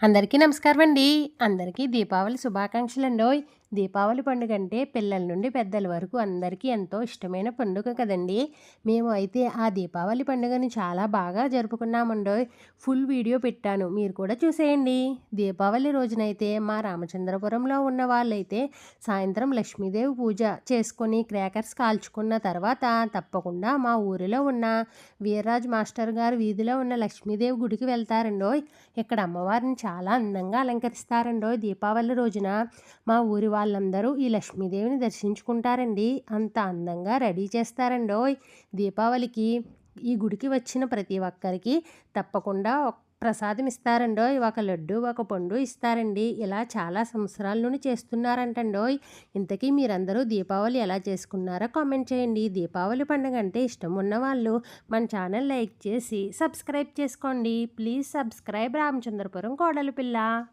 అందరికీ నమస్కారం అండి అందరికీ దీపావళి శుభాకాంక్షలు అండి దీపావళి పండుగ అంటే పిల్లల నుండి పెద్దల వరకు అందరికీ ఎంతో ఇష్టమైన పండుగ కదండి. మేము అయితే ఆ దీపావళి పండుగను చాలా బాగా జరుపుకున్నామండో. ఫుల్ వీడియో పెట్టాను. మీరు కూడా చూసేయండి. దీపావళి రోజునైతే మా రామచంద్రపురంలో ఉన్న వాళ్ళైతే సాయంత్రం లక్ష్మీదేవి పూజ చేసుకొని క్రాకర్స్ కాల్చుకున్న తర్వాత తప్పకుండా మా ఊరిలో ఉన్న వీర్రాజ్ మాస్టర్ గారు వీధిలో ఉన్న లక్ష్మీదేవి గుడికి వెళ్తారండో. ఇక్కడ అమ్మవారిని చాలా అందంగా అలంకరిస్తారండో దీపావళి రోజున. మా ఊరి వాళ్ళందరూ ఈ లక్ష్మీదేవిని దర్శించుకుంటారండి. అంత అందంగా రెడీ చేస్తారండోయ్ దీపావళికి ఈ గుడికి వచ్చిన ప్రతి ఒక్కరికి తప్పకుండా ప్రసాదం ఇస్తారండోయ్ ఒక లడ్డు ఒక పండు ఇస్తారండి. ఇలా చాలా సంవత్సరాల నుండి చేస్తున్నారంటండోయ్ ఇంతకీ మీరందరూ దీపావళి ఎలా చేసుకున్నారో కామెంట్ చేయండి. దీపావళి పండుగ అంటే ఇష్టం ఉన్న వాళ్ళు మన ఛానల్ లైక్ చేసి సబ్స్క్రైబ్ చేసుకోండి. ప్లీజ్ సబ్స్క్రైబ్ రామచంద్రపురం కోడలు పిల్ల.